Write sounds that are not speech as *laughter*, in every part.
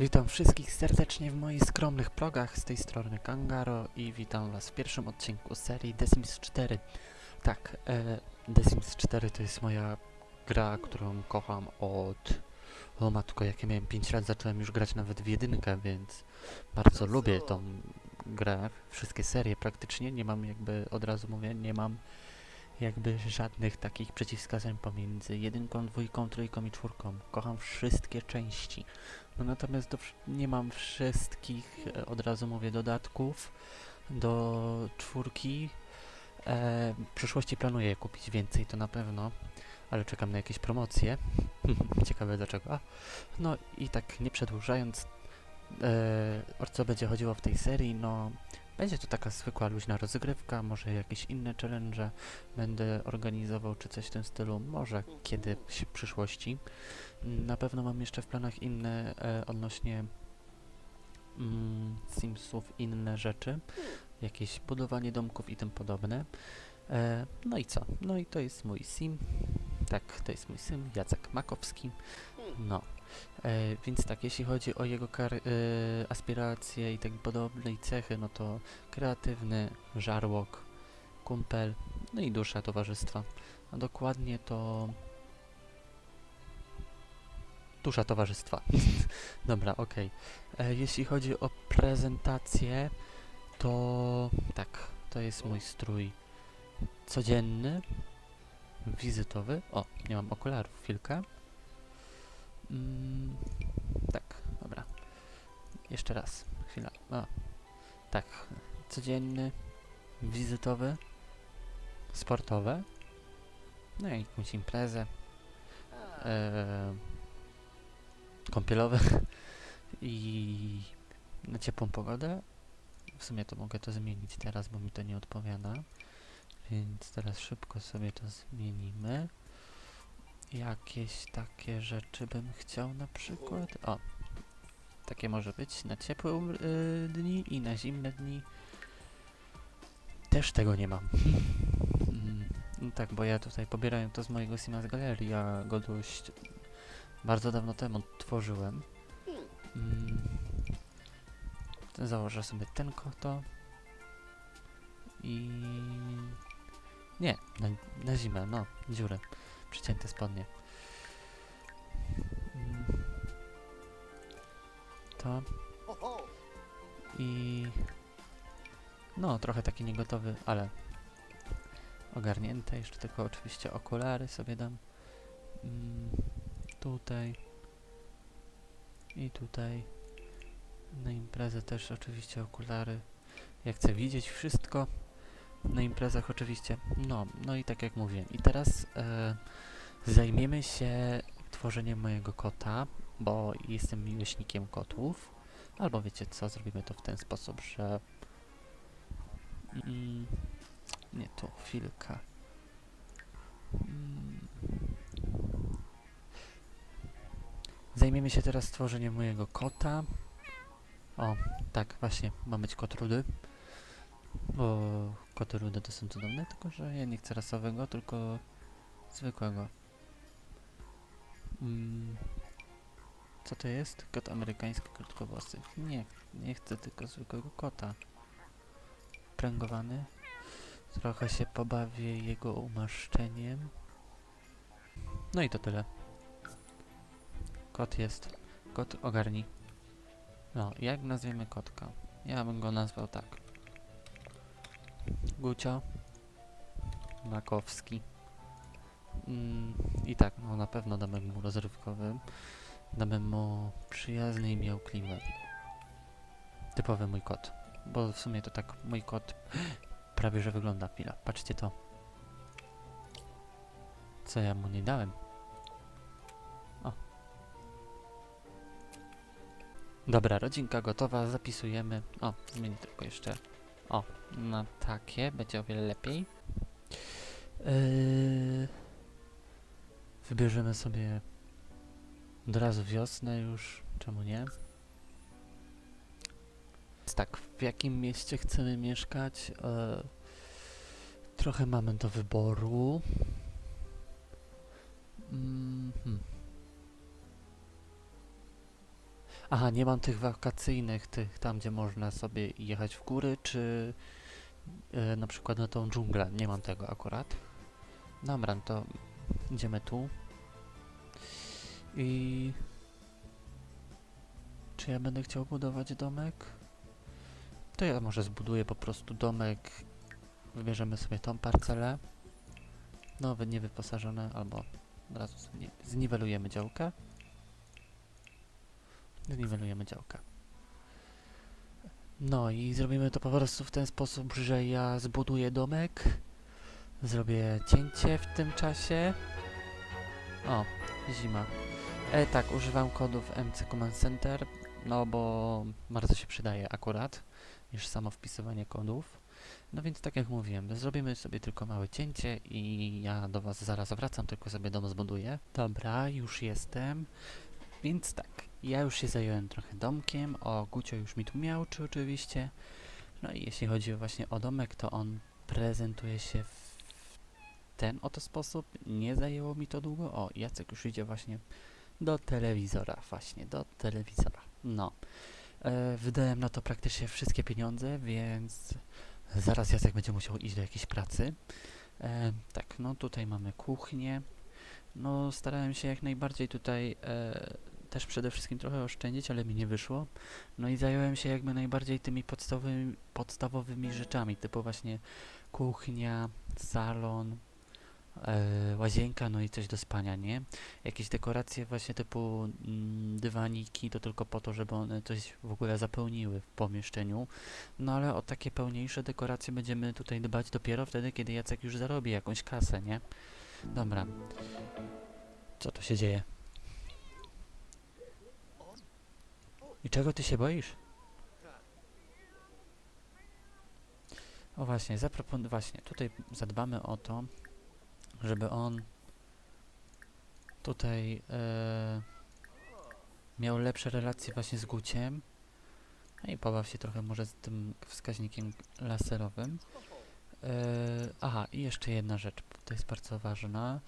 Witam wszystkich serdecznie w moich skromnych progach z tej strony Kangaro i witam was w pierwszym odcinku serii The Sims 4. Tak, e, The Sims 4 to jest moja gra, którą kocham od... O matko, jak ja miałem 5 lat, zacząłem już grać nawet w jedynkę, więc bardzo lubię tą grę. Wszystkie serie praktycznie, nie mam jakby, od razu mówię, nie mam jakby żadnych takich przeciwwskazań pomiędzy jedynką, dwójką, trójką i czwórką. Kocham wszystkie części. No natomiast do, nie mam wszystkich, e, od razu mówię, dodatków do czwórki. E, w przyszłości planuję kupić więcej, to na pewno, ale czekam na jakieś promocje. *laughs* Ciekawe dlaczego. A, no i tak nie przedłużając, e, o co będzie chodziło w tej serii, no będzie to taka zwykła luźna rozgrywka, może jakieś inne challenge będę organizował, czy coś w tym stylu, może kiedy w przyszłości. Na pewno mam jeszcze w planach inne e, odnośnie mm, Simsów, inne rzeczy, jakieś budowanie domków i tym podobne. E, no i co? No i to jest mój Sim. Tak, to jest mój Sim, Jacek Makowski. No. E, więc tak, jeśli chodzi o jego e, aspiracje i tak podobne i cechy, no to kreatywny, żarłok, kumpel, no i dusza towarzystwa. A dokładnie to dusza towarzystwa. *laughs* Dobra, okej. E, Jeśli chodzi o prezentację, to tak, to jest mój strój codzienny, wizytowy. O, nie mam okularów, chwilkę. Mm, tak, dobra. Jeszcze raz, chwila. O, tak, codzienny, wizytowy, sportowe. No i jakąś imprezę. E, kąpielowe *laughs* i na ciepłą pogodę. W sumie to mogę to zmienić teraz, bo mi to nie odpowiada. Więc teraz szybko sobie to zmienimy. Jakieś takie rzeczy bym chciał na przykład. O, takie może być na ciepłe y, dni i na zimne dni. Też tego nie mam. Mm, no tak, bo ja tutaj pobierałem to z mojego Sima z galerii, ja go dość bardzo dawno temu tworzyłem. Mm. Założę sobie ten koto. I... Nie, na, na zimę, no, dziurę. Przycięte spodnie. Mm. To. I... No, trochę taki niegotowy, ale ogarnięte. Jeszcze tylko oczywiście okulary sobie dam. Mm, tutaj. I tutaj. Na imprezę też oczywiście okulary. Ja chcę widzieć wszystko. Na imprezach oczywiście. No, no i tak jak mówiłem. I teraz e, zajmiemy się tworzeniem mojego kota, bo jestem miłośnikiem kotów. Albo wiecie co, zrobimy to w ten sposób, że... Mm, nie, tu, chwilkę. Mm, Zajmiemy się teraz tworzeniem mojego kota. O, tak, właśnie, ma być kot rudy. Bo koty rude to są cudowne, tylko że ja nie chcę rasowego, tylko zwykłego. Mm. Co to jest? Kot amerykański krótkowłosy. Nie, nie chcę tylko zwykłego kota. Pręgowany. Trochę się pobawię jego umaszczeniem. No i to tyle. Kot jest. Kot ogarni. No, jak nazwiemy kotka? Ja bym go nazwał tak. Gucio. Makowski. Mm, I tak, no na pewno damy mu rozrywkowy. Damy mu przyjazny i miałkliwy. Typowy mój kot. Bo w sumie to tak mój kot *gasps* prawie że wygląda chwila. Patrzcie to. Co ja mu nie dałem? Dobra, rodzinka gotowa, zapisujemy. O, zmienię tylko jeszcze. O, na takie, będzie o wiele lepiej. Yy, wybierzemy sobie od razu wiosnę już, czemu nie? Tak, w jakim mieście chcemy mieszkać? E, trochę mamy do wyboru. Mm, hmm. Aha, nie mam tych wakacyjnych, tych tam, gdzie można sobie jechać w góry, czy e, na przykład na tą dżunglę. Nie mam tego akurat. Dobra, to idziemy tu. I... Czy ja będę chciał budować domek? To ja może zbuduję po prostu domek. Wybierzemy sobie tą parcelę. Nowe, niewyposażone, albo od razu zni- zniwelujemy działkę. Zniwelujemy działkę. No i zrobimy to po prostu w ten sposób, że ja zbuduję domek. Zrobię cięcie w tym czasie. O, zima. E, tak, używam kodów MC Command Center, no bo bardzo się przydaje akurat, niż samo wpisywanie kodów. No więc tak jak mówiłem, zrobimy sobie tylko małe cięcie i ja do Was zaraz wracam, tylko sobie dom zbuduję. Dobra, już jestem. Więc tak, ja już się zająłem trochę domkiem, o Gucio już mi tu miał, czy oczywiście. No i jeśli chodzi właśnie o domek, to on prezentuje się w ten oto sposób. Nie zajęło mi to długo. O, Jacek już idzie właśnie do telewizora, właśnie do telewizora. No. E, wydałem na to praktycznie wszystkie pieniądze, więc zaraz Jacek będzie musiał iść do jakiejś pracy. E, tak, no tutaj mamy kuchnię. No, starałem się jak najbardziej tutaj e, też przede wszystkim trochę oszczędzić, ale mi nie wyszło. No i zająłem się jakby najbardziej tymi podstawowymi, podstawowymi rzeczami, typu właśnie kuchnia, salon, e, łazienka, no i coś do spania, nie? Jakieś dekoracje właśnie typu mm, dywaniki, to tylko po to, żeby one coś w ogóle zapełniły w pomieszczeniu. No ale o takie pełniejsze dekoracje będziemy tutaj dbać dopiero wtedy, kiedy Jacek już zarobi jakąś kasę, nie? Dobra. Co tu się dzieje? I czego ty się boisz? O właśnie, zapropon... Właśnie, tutaj zadbamy o to, żeby on tutaj e, miał lepsze relacje właśnie z Guciem. No i pobaw się trochę może z tym wskaźnikiem laserowym. E, aha, i jeszcze jedna rzecz, to jest bardzo ważna.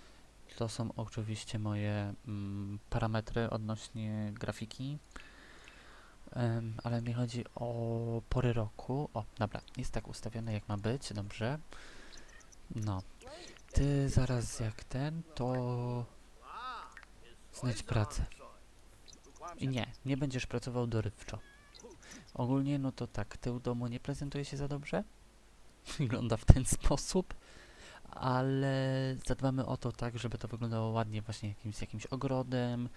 To są oczywiście moje mm, parametry odnośnie grafiki. Em, ale mi chodzi o pory roku. O, dobra, jest tak ustawione jak ma być, dobrze. No. Ty zaraz jak ten, to znajdź pracę. I nie, nie będziesz pracował dorywczo. Ogólnie, no to tak, tył domu nie prezentuje się za dobrze. *laughs* Wygląda w ten sposób. Ale zadbamy o to tak, żeby to wyglądało ładnie właśnie jakimś, jakimś ogrodem.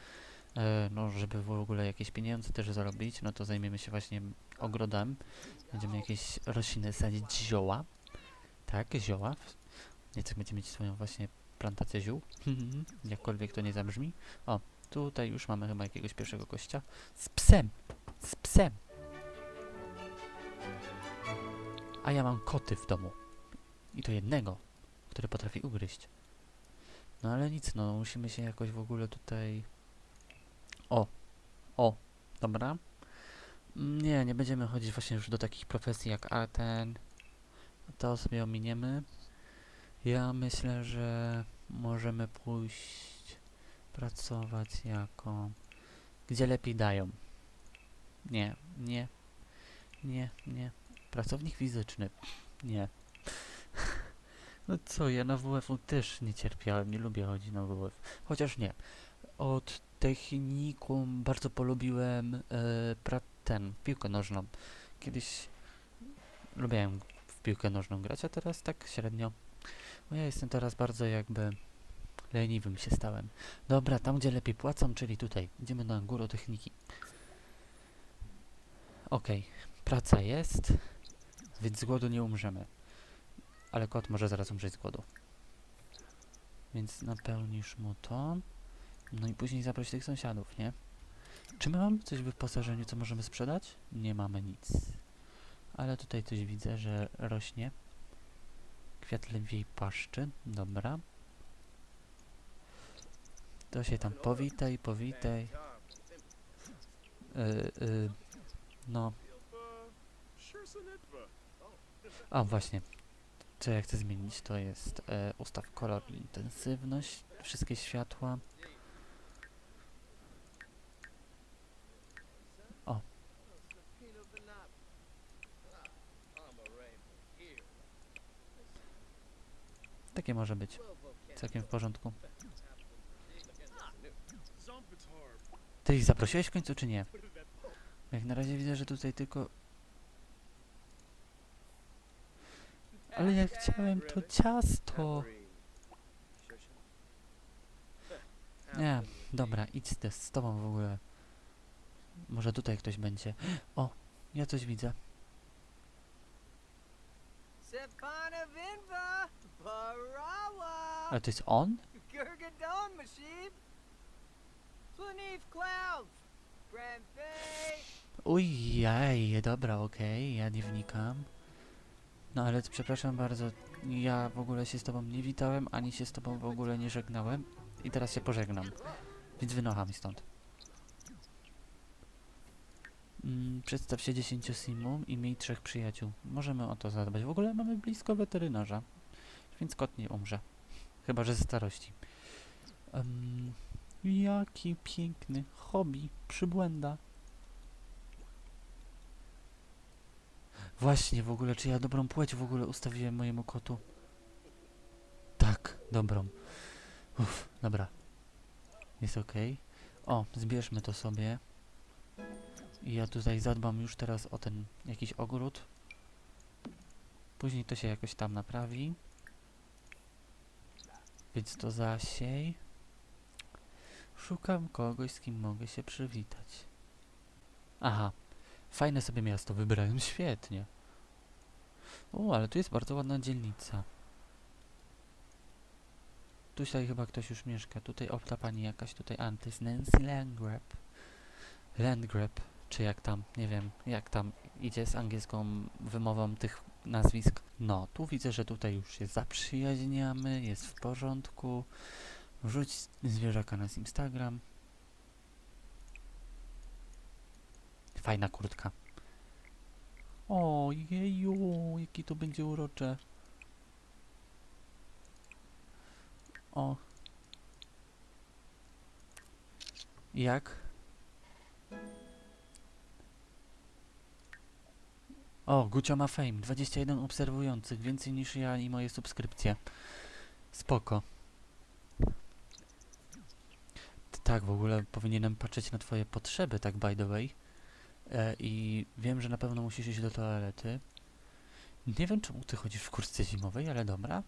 E, no, żeby w ogóle jakieś pieniądze też zarobić, no to zajmiemy się właśnie ogrodem. Będziemy jakieś rośliny sadzić, zioła. Tak, zioła. Nieco będzie mieć swoją właśnie plantację ziół. *laughs* Jakkolwiek to nie zabrzmi. O, tutaj już mamy chyba jakiegoś pierwszego gościa. Z psem! Z psem! A ja mam koty w domu. I to jednego, który potrafi ugryźć. No ale nic, no musimy się jakoś w ogóle tutaj... O! O! Dobra. Nie, nie będziemy chodzić właśnie już do takich profesji jak Arten. To sobie ominiemy. Ja myślę, że możemy pójść pracować jako... Gdzie lepiej dają. Nie, nie, nie, nie. Pracownik fizyczny. Nie. *laughs* No co, ja na WF-u też nie cierpiałem, nie lubię chodzić na WF. Chociaż nie. Od technikum bardzo polubiłem e, ten, piłkę nożną. Kiedyś lubiłem w piłkę nożną grać, a teraz tak średnio. Bo ja jestem teraz bardzo jakby leniwym się stałem. Dobra, tam gdzie lepiej płacą, czyli tutaj. Idziemy na górę techniki. Okej, praca jest, więc z głodu nie umrzemy. Ale kot może zaraz umrzeć z głodu. Więc napełnisz mu to. No i później zaproś tych sąsiadów, nie? Czy my mamy coś w wyposażeniu, co możemy sprzedać? Nie mamy nic. Ale tutaj coś widzę, że rośnie. Kwiat lwiej paszczy. Dobra. To się tam powitaj, powitaj. Yy, yy, no. A właśnie. Co ja chcę zmienić, to jest e, ustaw kolor intensywność, wszystkie światła. Takie może być. Całkiem w porządku. Ty ich zaprosiłeś w końcu, czy nie? Jak na razie widzę, że tutaj tylko... Ale ja chciałem to ciasto. Nie, dobra, idź z, z tobą w ogóle. Może tutaj ktoś będzie. O, ja coś widzę. Ale to jest on? Gurgadon Mashib, Clouds, Bay, Ujej, dobra, okej, ja nie wnikam. No ale przepraszam bardzo, ja w ogóle się z tobą nie witałem, ani się z tobą w ogóle nie żegnałem. I teraz się pożegnam. Więc wynocha mi stąd. Mm, przedstaw się 10 simum i miej trzech przyjaciół. Możemy o to zadbać. W ogóle mamy blisko weterynarza, więc kot nie umrze. Chyba, że ze starości. Em, jaki piękny hobby, przybłęda. Właśnie, w ogóle, czy ja dobrą płeć w ogóle ustawiłem mojemu kotu? Tak, dobrą. Uff, dobra. Jest ok. O, zbierzmy to sobie. I ja tutaj zadbam już teraz o ten jakiś ogród. Później to się jakoś tam naprawi. Więc to zasiej. Szukam kogoś, z kim mogę się przywitać. Aha, fajne sobie miasto wybrałem, świetnie. O, ale tu jest bardzo ładna dzielnica. Tutaj chyba ktoś już mieszka. Tutaj obta pani jakaś tutaj. A, to jest Nancy Landgrab. Landgrab, czy jak tam, nie wiem, jak tam idzie z angielską wymową tych nazwisk. No, tu widzę, że tutaj już się zaprzyjaźniamy, jest w porządku. Wrzuć zwierzaka na Instagram. Fajna kurtka. Ojeju, jaki to będzie urocze. O. Jak? O, Gucio ma fame. 21 obserwujących, więcej niż ja i moje subskrypcje. Spoko. Tak, w ogóle powinienem patrzeć na twoje potrzeby, tak by the way. E, I wiem, że na pewno musisz iść do toalety. Nie wiem, czemu ty chodzisz w kurtce zimowej, ale dobra.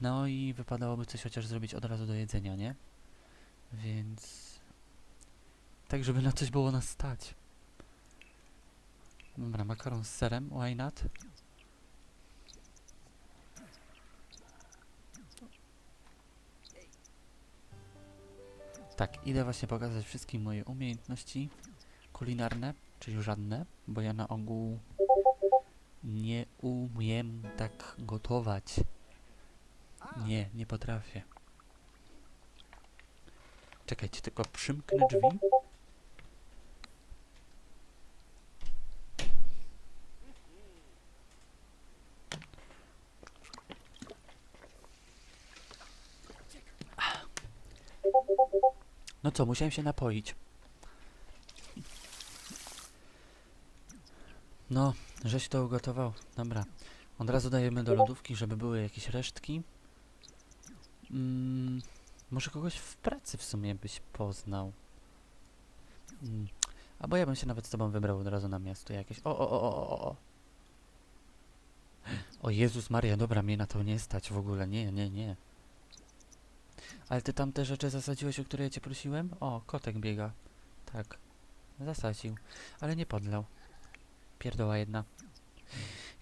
No i wypadałoby coś chociaż zrobić od razu do jedzenia, nie? Więc... Tak, żeby na coś było nas stać. Dobra, makaron z serem, why not? Tak, idę właśnie pokazać wszystkim moje umiejętności kulinarne, czyli żadne, bo ja na ogół nie umiem tak gotować. Nie, nie potrafię. Czekajcie, tylko przymknę drzwi. Co, musiałem się napoić. No, żeś to ugotował. Dobra. Od razu dajemy do lodówki, żeby były jakieś resztki. Mm, może kogoś w pracy w sumie byś poznał. Mm. Albo ja bym się nawet z tobą wybrał od razu na miasto jakieś. O, o, o, o, o, o. O Jezus Maria, dobra, mnie na to nie stać w ogóle. Nie, nie, nie. Ale ty tam te rzeczy zasadziłeś, o które ja cię prosiłem? O, kotek biega. Tak. Zasadził. Ale nie podlał. Pierdoła jedna.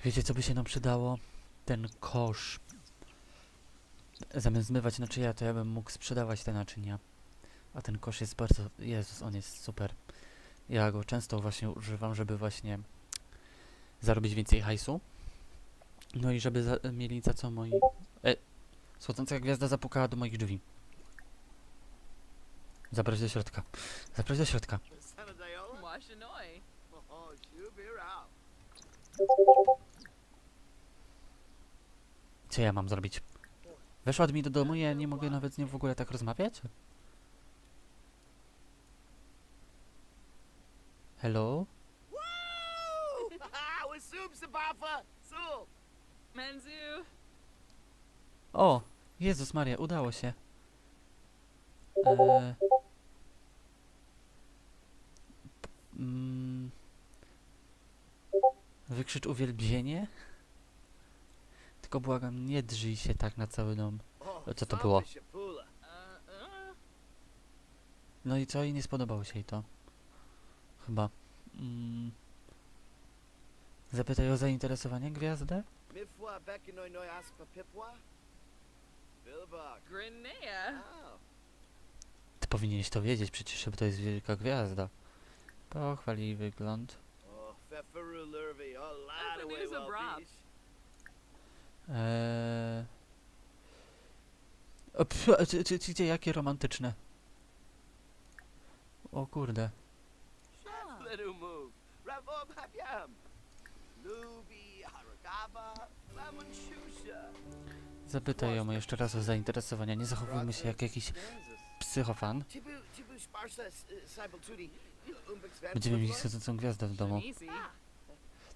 Wiecie, co by się nam przydało? Ten kosz. Zamiast zmywać naczynia, to ja bym mógł sprzedawać te naczynia. A ten kosz jest bardzo... Jezus, on jest super. Ja go często właśnie używam, żeby właśnie zarobić więcej hajsu. No i żeby za, mieli za co moi... E, schodząca gwiazda zapukała do moich drzwi. Zabrać do środka. Zabrać do środka. Co ja mam zrobić? Weszła mi do domu ja nie mogę nawet z nią w ogóle tak rozmawiać? Hello? O! Jezus Maria, udało się. Eee, mm, wykrzycz uwielbienie? Tylko błagam, nie drzyj się tak na cały dom. Co to było? No i co? I nie spodobało się jej to. Chyba. Mm. Zapytaj o zainteresowanie gwiazdę? Oh. Ty powinieneś to wiedzieć przecież, bo to jest wielka gwiazda. Pochwal jej wygląd. Eee... O, pf, czy, czy, czy, czy, jakie romantyczne. O kurde. Zapytaj ją jeszcze raz o zainteresowania. Nie zachowujmy się jak jakiś psychofan. Umbix Będziemy mieli chcącą gwiazdę w domu.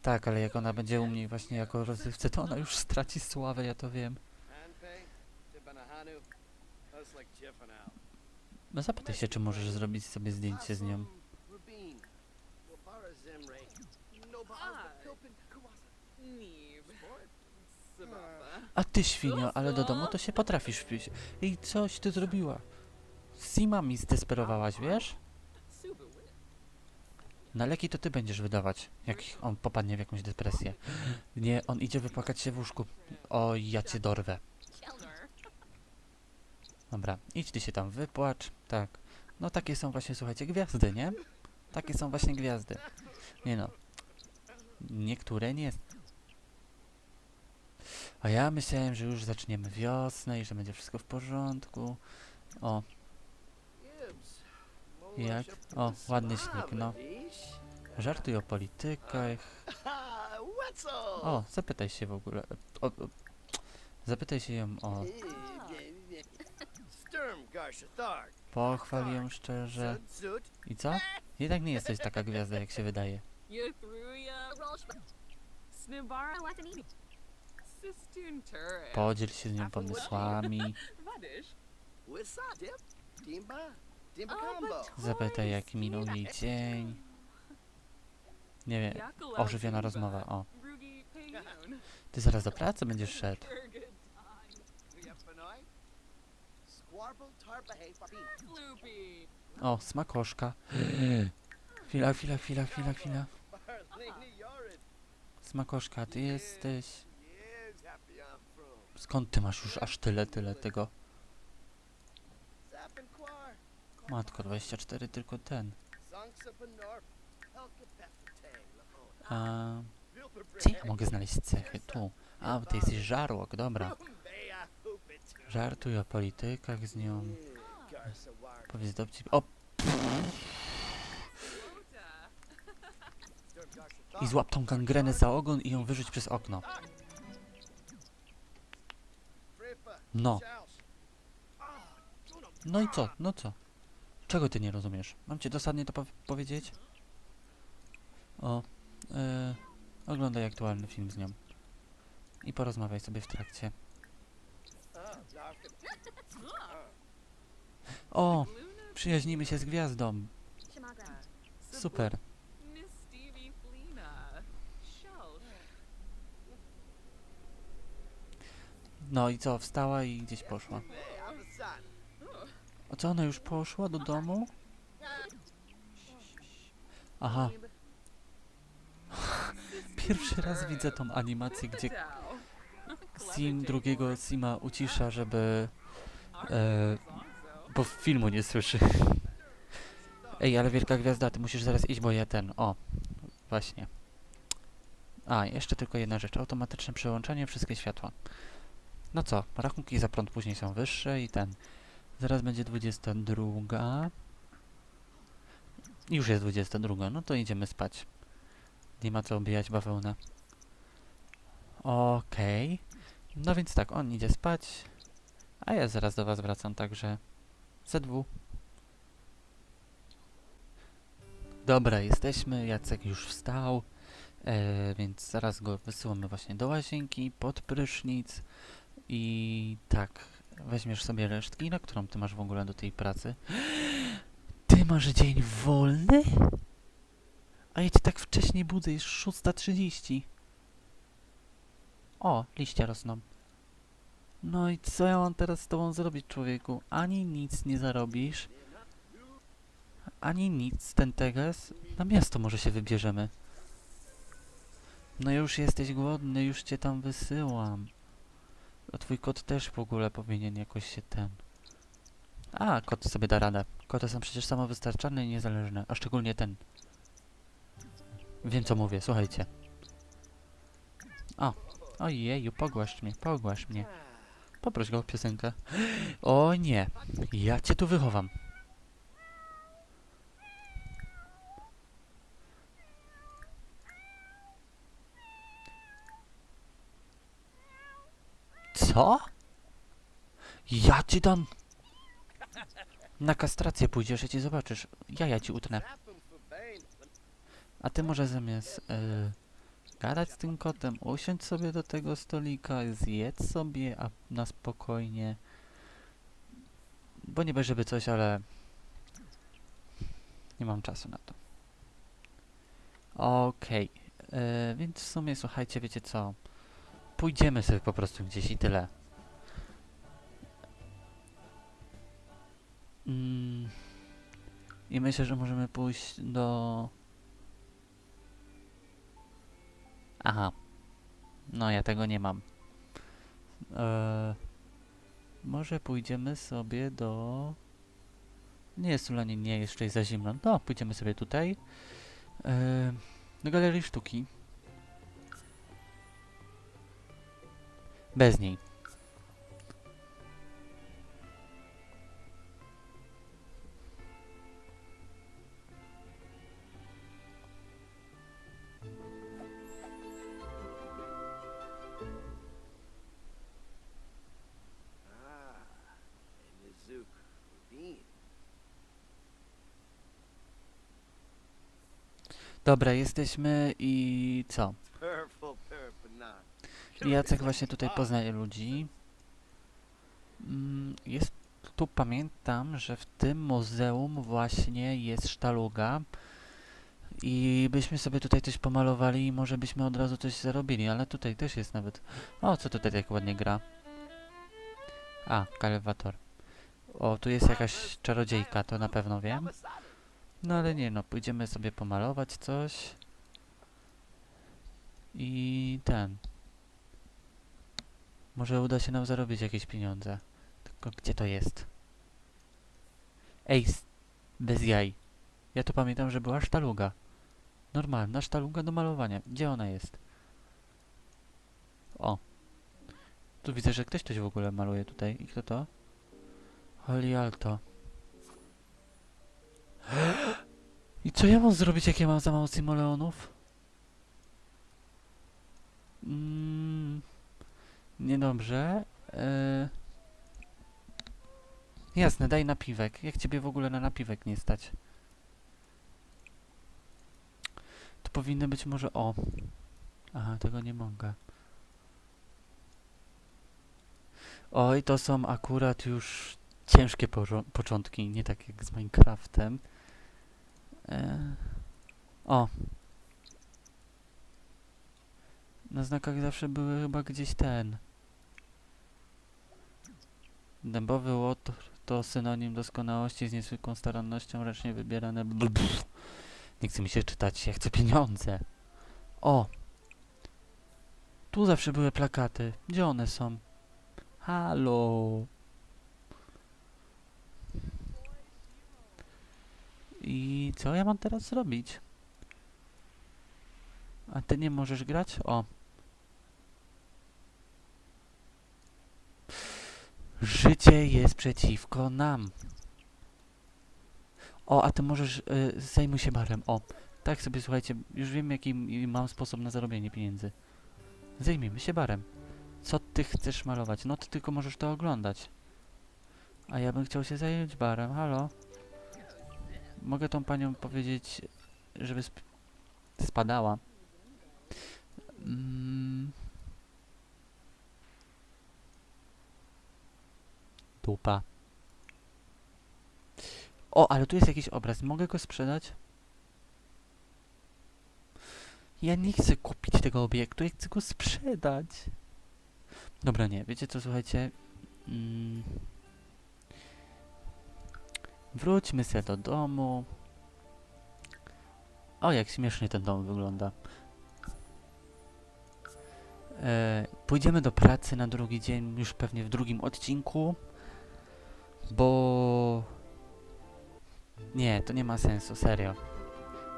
Tak, ale jak ona będzie u mnie właśnie jako rozrywce, to ona już straci sławę, ja to wiem. No zapytaj się, czy możesz zrobić sobie zdjęcie z nią. No. A ty świnio, ale do domu to się potrafisz wpić. I coś ty zrobiła. Sima mi zdesperowałaś, wiesz? Na leki to ty będziesz wydawać, jak on popadnie w jakąś depresję. Nie, on idzie wypłakać się w łóżku. O, ja cię dorwę. Dobra, idź ty się tam wypłacz. Tak. No takie są właśnie, słuchajcie, gwiazdy, nie? Takie są właśnie gwiazdy. Nie no. Niektóre nie. A ja myślałem, że już zaczniemy wiosnę i że będzie wszystko w porządku. O. Jak? O, ładny śnieg, no. żartuj o politykach. O, zapytaj się w ogóle. O, o, zapytaj się ją o. Pochwal ją szczerze. I co? Jednak nie jesteś taka gwiazda, jak się wydaje. Podziel się z nią pomysłami. Zapytaj, jak minął jej dzień. Nie wiem, ożywiona rozmowa, o. Ty zaraz do pracy będziesz szedł. O, smakoszka. *gasps* Chwila, chwila, chwila, chwila, chwila. Smakoszka, ty jesteś... Skąd ty masz już aż tyle, tyle tego? Matko, 24 tylko ten. A, gdzie ja mogę znaleźć cechy? Tu. A, bo ty jesteś żarłok, dobra. Żartuj o politykach z nią. Powiedz dowcip. O, i złap tą gangrenę za ogon i ją wyrzuć przez okno. No. No i co? No co? Czego ty nie rozumiesz? Mam cię dosadnie to pow- powiedzieć? O, e, oglądaj aktualny film z nią. I porozmawiaj sobie w trakcie. O, przyjaźnimy się z gwiazdą. Super. No i co, wstała i gdzieś poszła. A co, ona już poszła do domu? Aha, *laughs* pierwszy raz widzę tą animację, gdzie Sim drugiego Sima ucisza, żeby... E, bo filmu nie słyszy. Ej, ale wielka gwiazda, ty musisz zaraz iść, bo ja ten... O, właśnie. A, jeszcze tylko jedna rzecz. Automatyczne przełączanie, wszystkie światła. No co, rachunki za prąd później są wyższe i ten... Zaraz będzie 22. Już jest 22, no to idziemy spać. Nie ma co obijać bawełnę. Okej. No więc tak, on idzie spać, a ja zaraz do was wracam, także ZW. Dobra, jesteśmy, Jacek już wstał, e, więc zaraz go wysyłamy właśnie do łazienki, pod prysznic. I tak, weźmiesz sobie resztki, na którą ty masz w ogóle do tej pracy. Ty masz dzień wolny? A ja cię tak wcześnie budzę, jest 6.30. O, liście rosną. No i co ja mam teraz z tobą zrobić, człowieku? Ani nic nie zarobisz, ani nic, ten teges. Na miasto może się wybierzemy. No już jesteś głodny, już cię tam wysyłam. A twój kot też w ogóle powinien jakoś się ten... A, kot sobie da radę. Koty są przecież samowystarczalne i niezależne, a szczególnie ten. Wiem co mówię, słuchajcie. O, ojeju, pogłasz mnie, pogłasz mnie. Poproś go o piosenkę. *gasps* O nie, ja cię tu wychowam. Co? Ja ci dam... Na kastrację pójdziesz, ja ci zobaczysz. Jaja ci utnę. A ty może zamiast e, gadać z tym kotem, usiądź sobie do tego stolika, zjedz sobie, a na spokojnie. Bo nie będzie coś, ale nie mam czasu na to. Okej, e, więc w sumie słuchajcie, wiecie co? Pójdziemy sobie po prostu gdzieś i tyle. Mm. I myślę, że możemy pójść do... Aha. No, ja tego nie mam. Eee, może pójdziemy sobie do... Nie jest Ulanie, nie, jeszcze jest za zimno. No, pójdziemy sobie tutaj. Eee, do Galerii Sztuki. Bez niej. Dobra, jesteśmy i co? Jacek właśnie tutaj poznaje ludzi. Mm, Jest tu, pamiętam, że w tym muzeum właśnie jest sztaluga. I byśmy sobie tutaj coś pomalowali i może byśmy od razu coś zarobili, ale tutaj też jest nawet... O, co tutaj tak ładnie gra? A, kalewator. O, tu jest jakaś czarodziejka, to na pewno wiem. No ale nie no, pójdziemy sobie pomalować coś. I ten. Może uda się nam zarobić jakieś pieniądze. Tylko gdzie to jest? Ej, bez jaj. Ja tu pamiętam, że była sztaluga. Normalna sztaluga do malowania. Gdzie ona jest? O. Tu widzę, że ktoś coś w ogóle maluje tutaj. I kto to? Holi Alto. *gasps* I co ja mam zrobić, jak ja mam za mało simoleonów? Mm, niedobrze. E, jasne, daj napiwek. Jak ciebie w ogóle na napiwek nie stać? To powinny być może... O! Aha, tego nie mogę. Oj, to są akurat już ciężkie początki, nie tak jak z Minecraftem. E, o! Na znakach zawsze były chyba gdzieś ten. Dębowy łotr to synonim doskonałości z niezwykłą starannością ręcznie wybierane. bl- bl- Nie chce mi się czytać, ja chcę pieniądze. O! Tu zawsze były plakaty. Gdzie one są? Halo! I co ja mam teraz zrobić? A ty nie możesz grać? O. Życie jest przeciwko nam. O, a ty możesz... Y, zajmuj się barem. O. Tak sobie, słuchajcie, już wiem jaki mam sposób na zarobienie pieniędzy. Zajmijmy się barem. Co ty chcesz malować? No ty tylko możesz to oglądać. A ja bym chciał się zająć barem. Halo? Mogę tą panią powiedzieć, żeby sp spadała. Mm. O, ale tu jest jakiś obraz. Mogę go sprzedać? Ja nie chcę kupić tego obiektu, ja chcę go sprzedać. Dobra, nie. Wiecie co, słuchajcie? Mm. Wróćmy se do domu. O, jak śmiesznie ten dom wygląda. E, pójdziemy do pracy na drugi dzień, już pewnie w drugim odcinku, bo... Nie, to nie ma sensu, serio.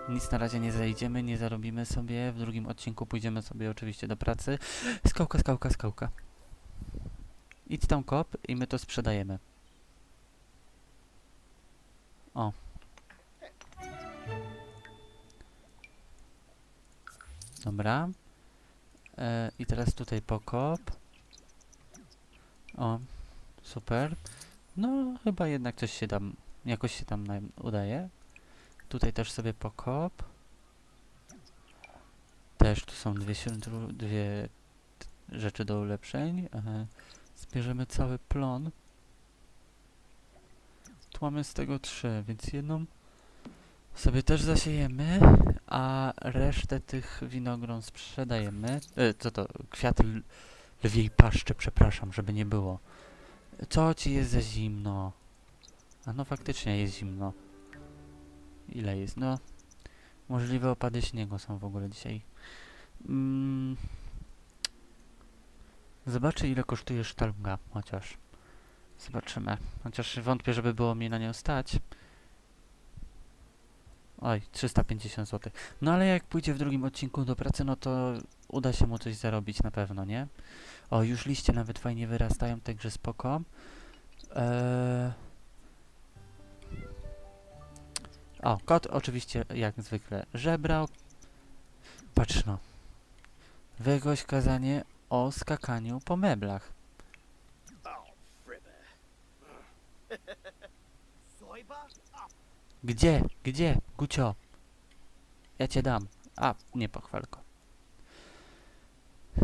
Nic na razie nie zajdziemy, nie zarobimy sobie. W drugim odcinku pójdziemy sobie oczywiście do pracy. Skałka, skałka, skałka. Idź tam kop i my to sprzedajemy. O. Dobra. E, I teraz tutaj pokop. O, super. No, chyba jednak coś się tam, jakoś się tam udaje. Tutaj też sobie pokop. Też tu są dwie, dwie rzeczy do ulepszeń. Zbierzemy cały plon. Tu mamy z tego trzy, więc jedną sobie też zasiejemy, a resztę tych winogron sprzedajemy. E, co to? Kwiat l- lwiej paszczy, przepraszam, żeby nie było. Co ci jest za zimno? A no faktycznie jest zimno. Ile jest? No. Możliwe opady śniegu są w ogóle dzisiaj. Mm. Zobaczę ile kosztuje sztalga, chociaż. Zobaczymy. Chociaż wątpię, żeby było mi na nią stać. Oj, 350 zł. No ale jak pójdzie w drugim odcinku do pracy, no to uda się mu coś zarobić na pewno, nie? O, już liście nawet fajnie wyrastają, także spoko. Eee... O, kot oczywiście jak zwykle żebrał. Patrz no. Wygoś kazanie o skakaniu po meblach. Gdzie? Gdzie? Gucio. Ja cię dam. A, nie pochwalko.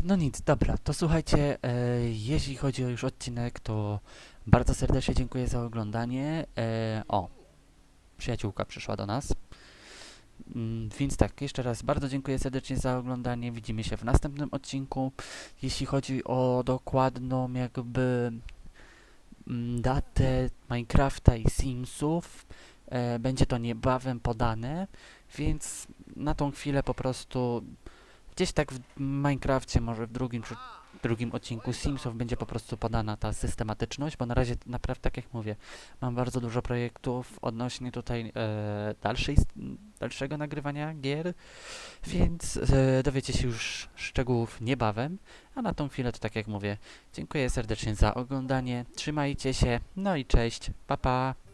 No nic, dobra, to słuchajcie, e, jeśli chodzi o już odcinek, to bardzo serdecznie dziękuję za oglądanie. E, o, przyjaciółka przyszła do nas. Mm, więc tak, jeszcze raz bardzo dziękuję serdecznie za oglądanie. Widzimy się w następnym odcinku. Jeśli chodzi o dokładną jakby mm, datę Minecrafta i Simsów, e, będzie to niebawem podane, więc na tą chwilę po prostu gdzieś tak w Minecrafcie, może w drugim czy drugim odcinku Simsów będzie po prostu podana ta systematyczność, bo na razie naprawdę, tak jak mówię, mam bardzo dużo projektów odnośnie tutaj e, dalszej, dalszego nagrywania gier, więc e, dowiecie się już szczegółów niebawem, a na tą chwilę to tak jak mówię, dziękuję serdecznie za oglądanie, trzymajcie się, no i cześć, pa pa!